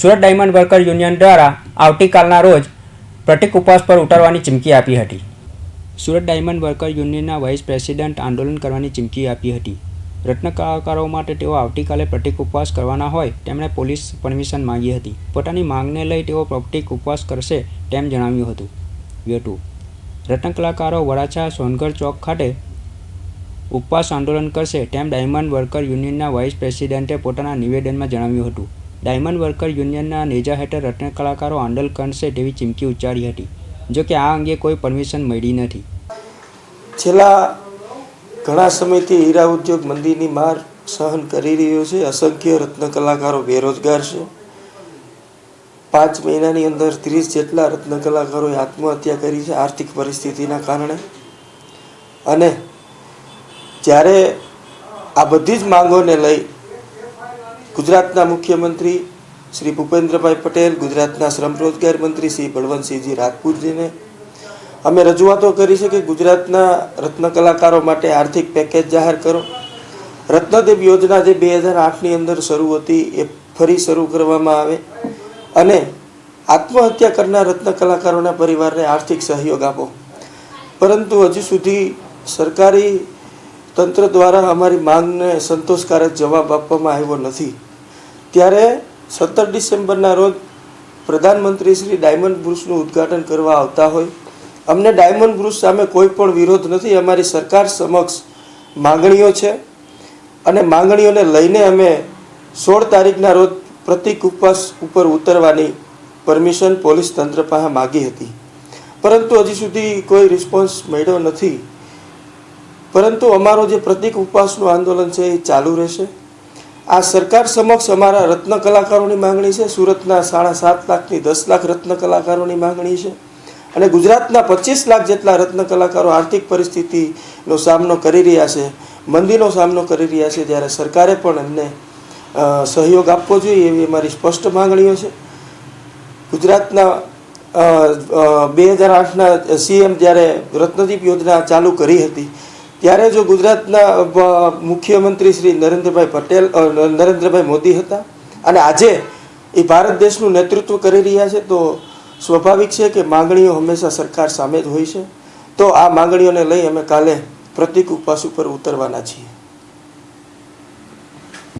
Surat diamond worker union દ્વારા આવતીકાલના રોજ પ્રતિક ઉપવાસ પર ઉતારવાની ચીમકી આપી હતી. સુરત ડાયમંડ વર્કર યુનિયનના વાઇસ પ્રેસિડેન્ટ આંદોલન કરવાની ચીમકી આપી હતી. રત્ન કલાકારો માટે તેઓ આવતીકાલે પ્રતિક ઉપવાસ કરવાના હોય તેમણે પોલીસ પરમિશન માંગી હતી. પોતાની માંગને લઈ તેઓ પ્રતિક ઉપવાસ કરશે તેમ જણાવ્યું હતું. વ્યટુ રત્ન કલાકારો વરાછા સોનગઢ ચોક ખાતે ઉપવાસ આંદોલન કરશે તેમ ડાયમંડ વર્કર યુનિયનના વાઇસ પ્રેસિડેન્ટે પોતાના નિવેદનમાં જણાવ્યું હતું. ડાયમંડ વર્કર યુનિયનના નેજા હેઠળ રત્ન કલાકારો આંદોલન કરશે તેવી ચીમકી ઉચ્ચારી હતી, જો કે આ અંગે કોઈ પરમિશન મળી નથી. છેલ્લા ઘણા સમયથી હીરા ઉદ્યોગ મંદીની માર સહન કરી રહ્યો છે. અસંખ્ય રત્ન કલાકારો બેરોજગાર છે. પાંચ મહિનાની અંદર ત્રીસ જેટલા રત્ન કલાકારોએ આત્મહત્યા કરી છે આર્થિક પરિસ્થિતિના કારણે. અને જ્યારે આ બધી જ માંગોને લઈ ગુજરાતના મુખ્યમંત્રી શ્રી ભૂપેન્દ્રભાઈ પટેલ, ગુજરાતના શ્રમ રોજગાર મંત્રી શ્રી બળવંતસિંહજી રાજપૂતજીને. અમે રજૂઆતો કરી છે કે ગુજરાતના રત્ન કલાકારો માટે આર્થિક પેકેજ જાહેર કરો. રત્નદેવ યોજના જે બે હજાર આઠની અંદર શરૂ હતી એ ફરી શરૂ કરવામાં આવે અને આત્મહત્યા કરનાર રત્ન કલાકારોના પરિવારને આર્થિક સહયોગ આપો. પરંતુ હજુ સુધી સરકારી તંત્ર દ્વારા અમારી માંગને સંતોષકારક જવાબ આપવામાં આવ્યો નથી. ત્યારે સત્તર ડિસેમ્બરના રોજ પ્રધાનમંત્રી શ્રી ડાયમંડ બ્રુસનું ઉદ્ઘાટન કરવા આવતા હોય. અમને ડાયમંડ બ્રુસ સામે કોઈ પણ વિરોધ નથી અમારી સરકાર સમક્ષ માંગણીઓ છે. અને માંગણીઓને લઈને અમે સોળ તારીખના રોજ પ્રતિક ઉપવાસ ઉપર ઉતરવાની પરમિશન પોલીસ તંત્ર પાસે માગી હતી. પરંતુ હજી સુધી કોઈ રિસ્પોન્સ મળ્યો નથી. પરંતુ અમારો જે પ્રતિક ઉપવાસનું આંદોલન છે એ ચાલુ રહેશે. આ સરકાર સમક્ષ અમારા રત્ન કલાકારોની માંગણી છે. સુરતના સાડા સાત લાખની દસ લાખ રત્ન કલાકારોની માંગણી છે. અને ગુજરાતના પચીસ લાખ જેટલા રત્ન કલાકારો આર્થિક પરિસ્થિતિનો સામનો કરી રહ્યા છે, મંદીનો સામનો કરી રહ્યા છે, ત્યારે સરકારે પણ એમને સહયોગ આપવો જોઈએ એવી અમારી સ્પષ્ટ માંગણીઓ છે. ગુજરાતના બે હજાર આઠના સીએમ જ્યારે રત્નદીપ યોજના ચાલુ કરી હતી ત્યારે જો ગુજરાતના મુખ્યમંત્રી શ્રી નરેન્દ્રભાઈ પટેલ નરેન્દ્રભાઈ મોદી હતા અને આજે એ ભારત દેશનું નેતૃત્વ કરી રહ્યા છે, તો સ્વાભાવિક છે કે માંગણીઓ હંમેશા સરકાર સામે જ હોય છે. તો આ માંગણીઓને લઈ અમે કાલે પ્રતિક ઉપવાસ ઉપર ઉતરવાના છીએ.